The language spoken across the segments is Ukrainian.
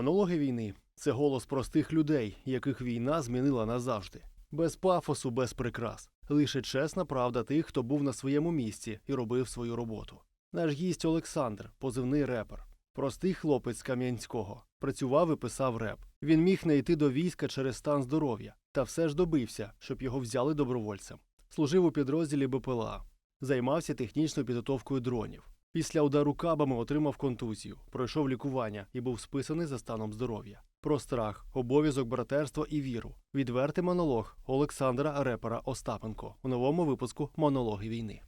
Монологи війни це голос простих людей, яких війна змінила назавжди. Без пафосу, без прикрас. Лише чесна правда тих, хто був на своєму місці і робив свою роботу. Наш гість Олександр, позивний репер. Простий хлопець Кам'янського. Працював і писав реп. Він міг не йти до війська через стан здоров'я, та все ж добився, щоб його взяли добровольцем. Служив у підрозділі БПЛА. Займався технічною підготовкою дронів. Після удару кабами отримав контузію, пройшов лікування і був списаний за станом здоров'я. Про страх, обов'язок братерства і віру. Відвертий монолог Олександра Репера Остапенко у новому випуску Монологи війни.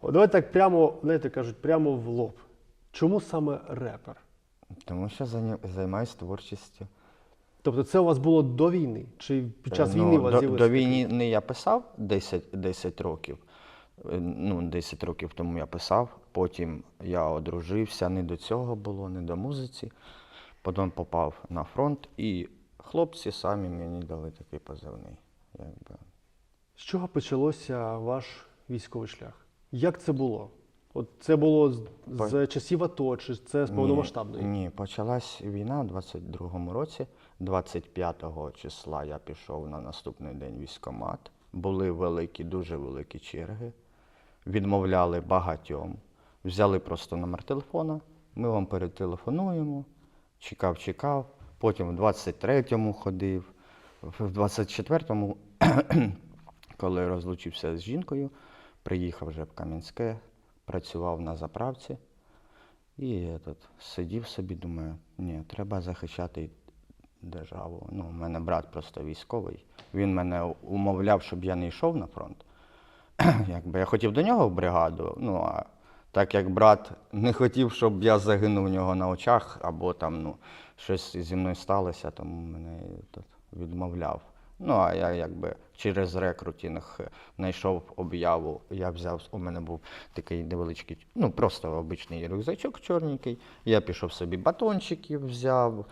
О, давайте так прямо, знаєте, кажуть, прямо в лоб. Чому саме репер? Тому що займаюсь творчістю. Тобто це у вас було до війни? Чи під час Е, війни у вас до, до війни я писав 10, 10 років. Е, Ну, 10 років тому я писав. Потім я одружився, не до цього було, не до музиці. Потім попав на фронт, і хлопці самі мені дали такий позивний. Якби. З чого почалося ваш військовий шлях? Як це було? От це було з, По- з часів АТО, чи це з повномасштабної? Ні, ні, почалась війна у 22-му році. 25-го числа я пішов на наступний день військкомат. Були великі, дуже великі черги. Відмовляли багатьом. Взяли просто номер телефона, ми вам перетелефонуємо. Чекав, чекав. Потім в 23-му ходив. В 24-му, коли розлучився з жінкою, приїхав вже в Кам'янське, працював на заправці. І этот, сидів собі, думаю, ні, треба захищати державу. Ну, у мене брат просто військовий. Він мене умовляв, щоб я не йшов на фронт. Якби я хотів до нього в бригаду, ну а так як брат не хотів, щоб я загинув у нього на очах, або там ну, щось зі мною сталося, тому мене тут відмовляв. Ну, а я якби через рекрутинг знайшов об'яву. Я взяв, у мене був такий невеличкий, ну просто обичний рюкзачок чорненький. Я пішов собі батончиків взяв,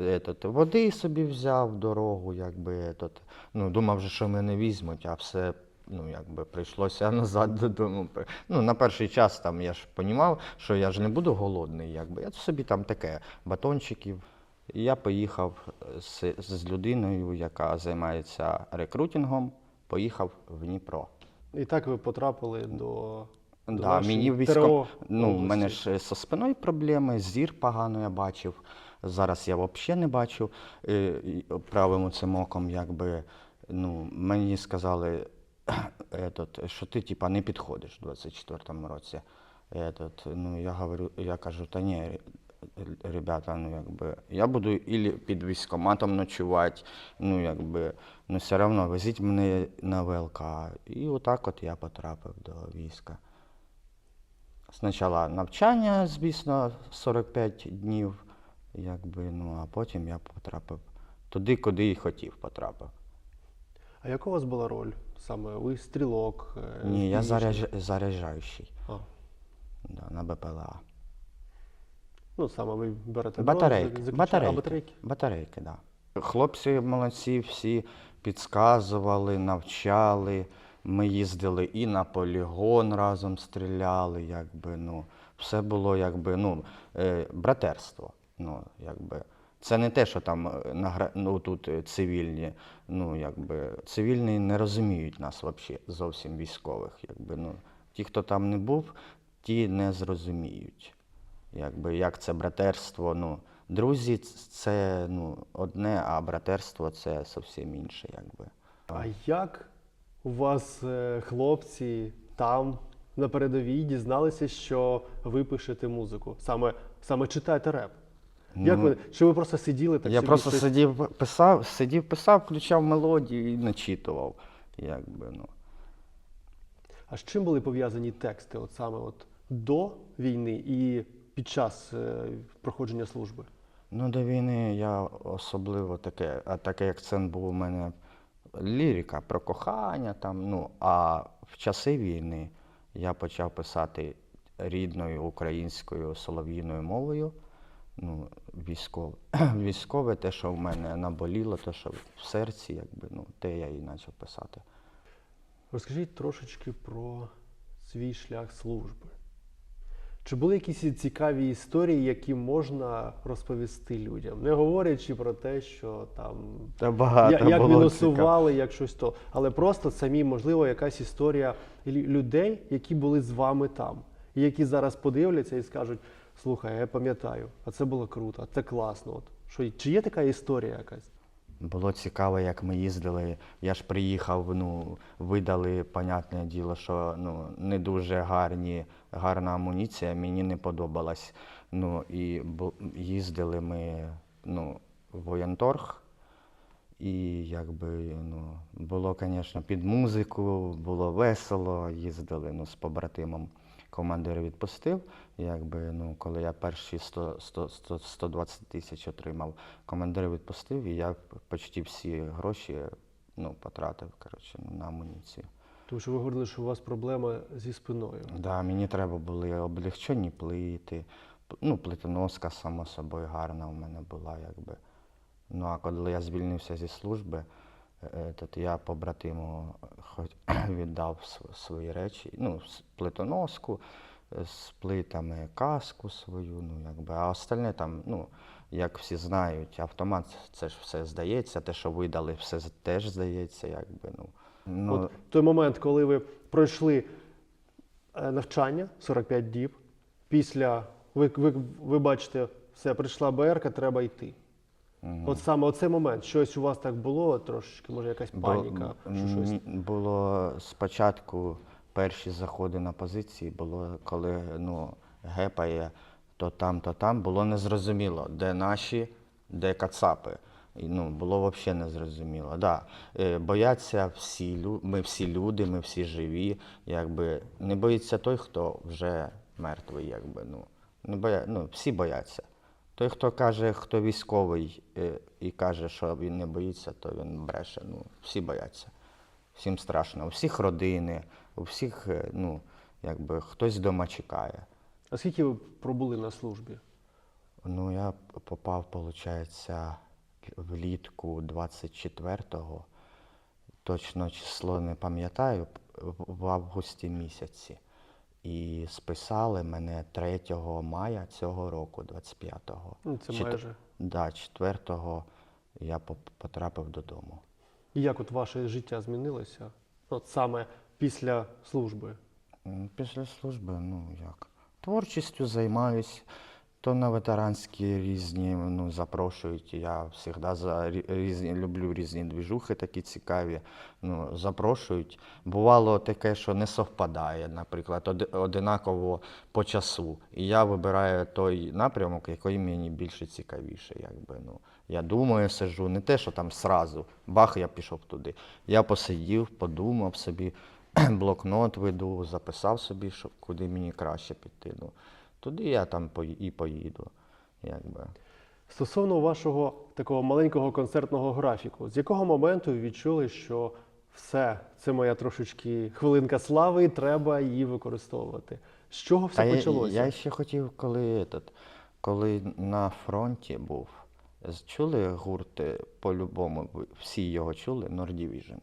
етот, води собі взяв дорогу, якби етот. Ну, думав, же, що мене візьмуть, а все. Ну, якби прийшлося назад додому. Ну, на перший час там я ж розумів, що я ж не буду голодний, якби. Я собі там таке батончиків. І я поїхав з, з людиною, яка займається рекрутингом, поїхав в Дніпро. І так ви потрапили до, до Да, мені військо... ну, області. мене ж зі спиною проблеми, зір погано я бачив. Зараз я взагалі не бачу е, правим цим оком, якби ну, мені сказали, етот, що ти типа, не підходиш у 24-му році. Етот, ну, я говорю, я кажу, та ні, ребята, ну якби я буду ілі під військкоматом ночувати, ну якби, ну все одно везіть мене на ВЛК. І отак от я потрапив до війська. Спочатку навчання, звісно, 45 днів, якби, ну, а потім я потрапив туди, куди і хотів потрапив. А яка у вас була роль? Саме ви стрілок? е, Ні, я заряж... заряджаючий А, да, на БПЛА. Ну, саме ви берете Батарейки, заключаєте- батарейки, А, батарейки. батарейки, да. Хлопці молодці, всі підказували, навчали. Ми їздили і на полігон разом стріляли, якби, ну, все було якби, ну, е, братерство. Ну, якби. Це не те, що там е, ну, тут е, цивільні, ну, якби, цивільні не розуміють нас вообще, зовсім військових. Якби, ну, ті, хто там не був, ті не зрозуміють. Якби, як це братерство, ну, друзі це ну, одне, а братерство це зовсім інше, якби. А як у вас е, хлопці там на передовій дізналися, що ви пишете музику? Саме, саме читаєте реп? Як Ну, ви? Чи ви просто сиділи так Я собі просто щось- сидів, писав, сидів, писав, включав мелодію і начитував. Якби, ну. А з чим були пов'язані тексти, от саме от до війни і під час е, проходження служби? ну, до війни я особливо таке, а такий акцент був у мене лірика про кохання, там, ну, а в часи війни я почав писати рідною українською солов'їною мовою. Ну, військове. Військове, те, що в мене наболіло, те, що в серці, якби, ну, те я і почав писати. Розкажіть трошечки про свій шлях служби. Чи були якісь цікаві історії, які можна розповісти людям, не говорячи про те, що там Та багато я- як було мінусували, як щось то, але просто самі, можливо, якась історія людей, які були з вами там, і які зараз подивляться і скажуть: слухай, я пам'ятаю, а це було круто, а це класно. От що чи є така історія якась? Було цікаво, як ми їздили. Я ж приїхав, ну, видали, понятне діло, що ну, не дуже гарні, гарна амуніція, мені не подобалась. Ну, і їздили ми ну, в воєнторг. І якби ну, було, звісно, під музику, було весело, їздили ну, з побратимом. Командир відпустив. Якби, ну, коли я перші 100, 100, 100, 120 тисяч отримав, командир відпустив, і я почти всі гроші ну, потратив коротше, на амуніцію. Тому що ви говорили, що у вас проблема зі спиною. Да, мені треба були облегчені плити. Ну, плитоноска, само собою, гарна у мене була, якби. Ну, а коли я звільнився зі служби, е, я побратиму віддав свої речі, ну, плитоноску е, з плитами, каску свою, ну, якби, а остальне там, ну, як всі знають, автомат це ж все здається, те, що видали, все теж здається, якби, ну. ну От той момент, коли ви пройшли е, навчання 45 діб, після ви, ви, ви бачите, все, прийшла БРК, треба йти. Мгм. От саме оцей момент, щось у вас так було, трошечки, може, якась Бу- паніка, що щось. Було спочатку перші заходи на позиції, було коли ну, гепає то там, то там, було незрозуміло, де наші, де кацапи. І, ну, було взагалі незрозуміло. Да. Е, бояться всі ми всі люди, ми всі живі. Якби. Не боїться той, хто вже мертвий. Якби, ну. Не боя... ну, всі бояться. Той, хто каже, хто військовий е, і каже, що він не боїться, то він бреше. Ну, всі бояться. Всім страшно. У всіх родини, у всіх, е, ну, якби хтось вдома чекає. А скільки ви пробули на службі? Ну, я попав, виходить, влітку 24-го. Точно число не пам'ятаю, в- в августі місяці. І списали мене 3 мая цього року, 25-го. Ну, це Чет- майже. Да, 4-го я потрапив додому. І як от ваше життя змінилося? От саме після служби. Після служби, ну як, творчістю займаюсь, то на ветеранські різні ну, запрошують. Я завжди за різні, люблю різні двіжухи такі цікаві. Ну, запрошують. Бувало таке, що не совпадає, наприклад, одинаково по часу. І я вибираю той напрямок, який мені більше цікавіше. Якби, ну. Я думаю, сижу, не те, що там сразу, бах, я пішов туди. Я посидів, подумав собі, блокнот веду, записав собі, що куди мені краще піти. Ну, туди я там і поїду. Якби. Стосовно вашого такого маленького концертного графіку, з якого моменту ви відчули, що все, це моя трошечки хвилинка слави, і треба її використовувати? З чого все я, почалося? я ще хотів, коли, этот, коли на фронті був, чули гурт е, по-любому, всі його чули, Norddivision.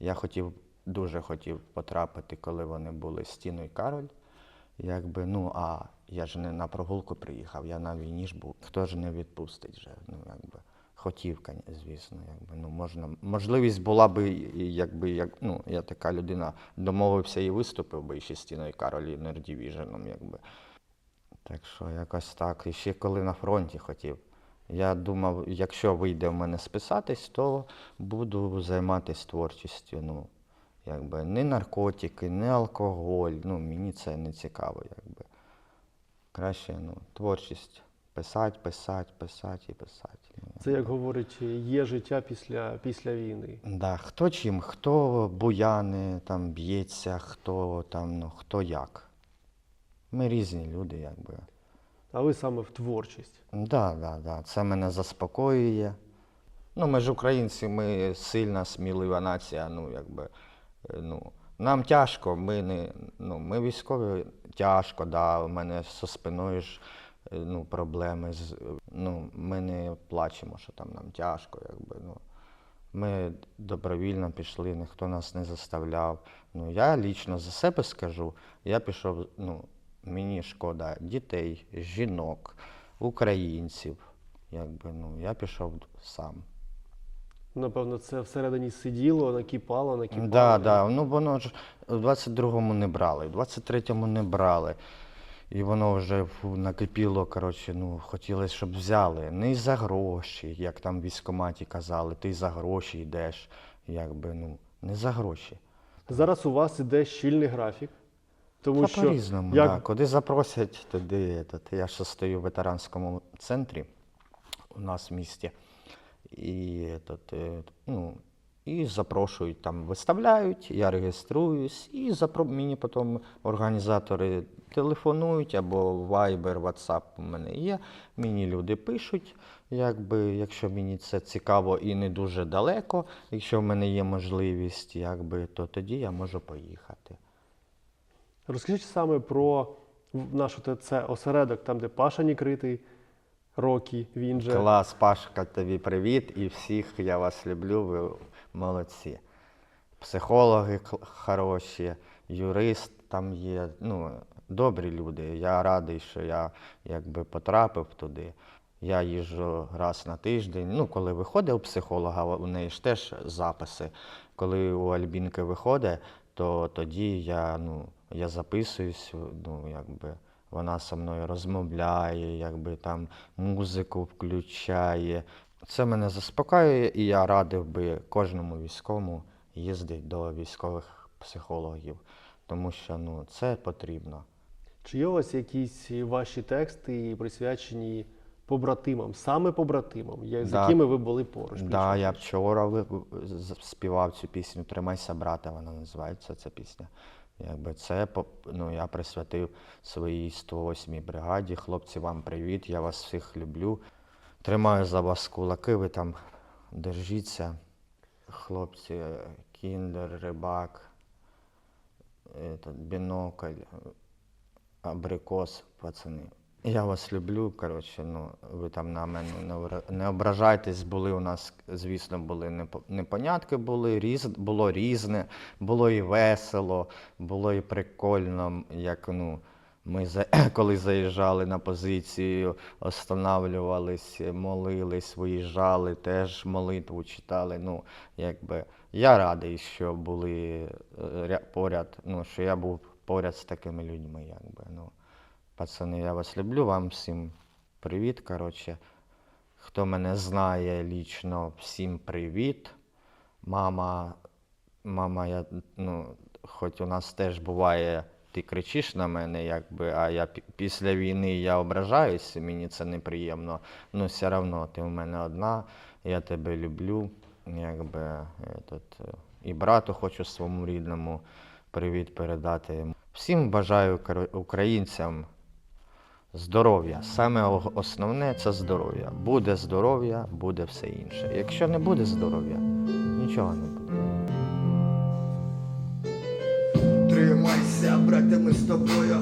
Я хотів, дуже хотів потрапити, коли вони були Стіно і Кароль. Якби, ну, а я ж не на прогулку приїхав, я на війні ж був. Хто ж не відпустить вже? Ну, якби. Хотів, звісно, якби, ну, можна, можливість була би, якби, як, ну, я така людина, домовився і виступив би і ще Стіною Кароль і Нердівіженом, якби. Так що якось так. І ще коли на фронті хотів. Я думав, якщо вийде в мене списатись, то буду займатися творчістю. Ну, якби не наркотики, не алкоголь. Ну, мені це не цікаво, якби. Краще, ну, творчість. Писати, писати, писати і писати. Ну, Це як говорить, є життя після, після війни. Да, хто чим, хто буяне, там б'ється, хто там, ну, хто як. Ми різні люди, якби. А ви саме в творчість. Да, да, да. Це мене заспокоює. Ну, ми ж українці, ми сильна, смілива нація. Ну, якби, ну, нам тяжко, ми не, ну, ми військові тяжко, да. У мене зі спиною ж е, ну, проблеми. З, ну, ми не плачемо, що там нам тяжко, якби, ну. Ми добровільно пішли, ніхто нас не заставляв. Ну, я лічно за себе скажу, я пішов, ну, мені шкода дітей, жінок, українців. Якби, ну, я пішов сам. Напевно, це всередині сиділо, накипало, накипало. Да, да. Ну воно ж в 22-му не брали, в 23-му не брали. І воно вже фу, накипіло, коротше, ну, хотілося, щоб взяли. Не за гроші, як там в військкоматі казали, ти за гроші йдеш. Якби, ну, не за гроші. Зараз у вас іде щільний графік. Тому Та що по-різному, як да. Куди запросять, туди. Этот. Я ще стою в ветеранському центрі у нас в місті. І, этот, е, ну, і запрошують, там виставляють, я реєструюсь, і запро... мені потім організатори телефонують або Viber, WhatsApp у мене є. Мені люди пишуть, якби, якщо мені це цікаво і не дуже далеко, якщо в мене є можливість, якби, то тоді я можу поїхати. Розкажіть саме про нашу ТЦ осередок, там, де Паша Нікритий, Рокі, він же. Клас, Пашка, тобі привіт і всіх я вас люблю, ви молодці. Психологи хороші, юрист там є, ну, добрі люди. Я радий, що я якби потрапив туди. Я їжджу раз на тиждень. Ну, коли виходить у психолога, у неї ж теж записи. Коли у Альбінки виходить, то тоді я, ну, я записуюсь, ну, якби. Вона зі мною розмовляє, якби там музику включає. Це мене заспокоює, і я радив би кожному військовому їздити до військових психологів, тому що ну, це потрібно. Чи є у вас якісь ваші тексти присвячені побратимам, саме побратимам, я- з Да. якими ви були поруч? Да, я вчора співав цю пісню Тримайся, брате, вона називається ця пісня. Якби це ну, я присвятив своїй 108-й бригаді. Хлопці, вам привіт, я вас всіх люблю. Тримаю за вас кулаки, ви там держіться. Хлопці, е, кіндер, рибак, этот, бінокль, абрикос, пацани. Я вас люблю, коротше, ну, ви там на мене не, обра- не ображайтесь, були у нас, звісно, були непо- непонятки, були, різ, було різне, було і весело, було і прикольно, як, ну, ми коли заїжджали на позицію, останавливались, молились, виїжджали, теж молитву читали. Ну, якби, я радий, що були е, поряд, ну, що я був поряд з такими людьми, якби, ну. Пацани, я вас люблю, вам всім привіт. Коротше, хто мене знає лічно, всім привіт. Мама, мама, я, ну, хоч у нас теж буває, ти кричиш на мене, якби, а я після війни я ображаюся, мені це неприємно. Ну, все одно ти в мене одна, я тебе люблю. Якби, этот, і брату хочу своєму рідному привіт передати. Всім бажаю українцям здоров'я. Саме основне це здоров'я. Буде здоров'я, буде все інше. Якщо не буде здоров'я, нічого не буде. Тримайся, брате, ми з тобою.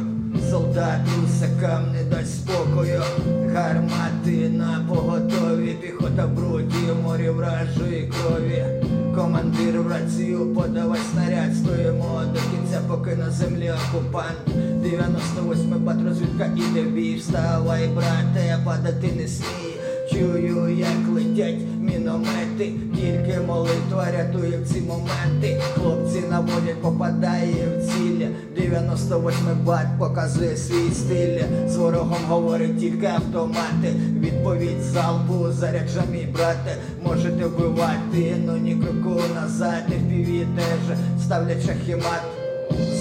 Солдат русакам не дасть спокою. Гармати на поготові, піхота в бруді, морі вражої крові. Командир в рацію подавай снаряд, стоїмо до кінця, поки на землі окупант. 98 бат розвідка іде в вставай, брате, падати не смій. Чую, як летять міномети, тільки молитва рятує в ці моменти. Хлопці наводять, попадає в ціль. 98 бат показує свій стиль. З ворогом говорить тільки автомати. Відповідь залпу заряджа мій брате. Можете вбивати, но ні кроку назад. FPV теж ставлять шахімат.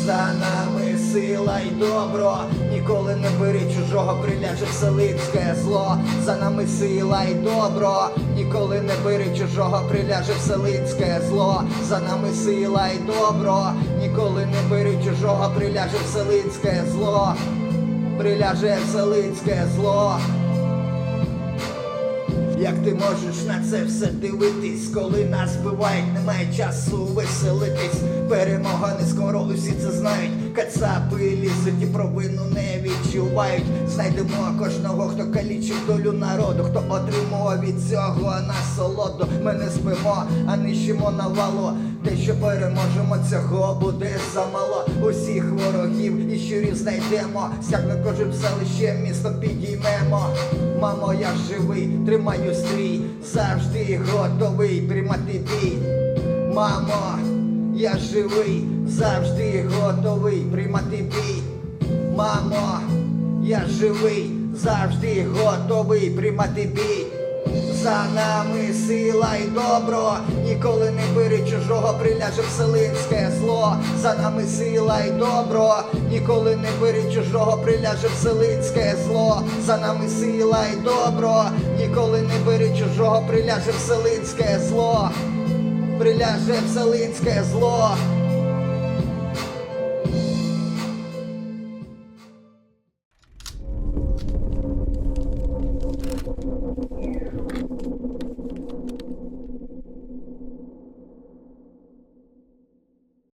За нами сила й добро, ніколи не бери чужого, приляже вселицьке зло. За нами сила й добро, ніколи не бери чужого, приляже вселицьке зло. За нами сила й добро, ніколи не бери чужого, приляже вселицьке зло. Приляже вселицьке зло. Як ти можеш на це все дивитись, коли нас вбивають, немає часу веселитись. Перемога не скоро, усі це знають. Кацапи лізуть і провину не відчувають. Знайдемо кожного, хто калічив долю народу, хто отримував від цього насолоду. Ми не спимо, а нищимо навалу. Те, що переможемо, цього буде замало. Усіх ворогів і щурів знайдемо. Сягне кожен селище, місто підіймемо. Мамо, я живий, тримаю стрій, завжди готовий приймати бій. Мамо, я живий, завжди готовий приймати бій. Мамо, я живий, завжди готовий приймати бій. За нами сила й добро, ніколи не бери чужого, приляже вселинське зло. За нами сила й добро, ніколи не бери чужого, приляже вселинське зло. За нами сила й добро, ніколи не бери чужого, приляже вселинське зло. Приляже вселинське зло.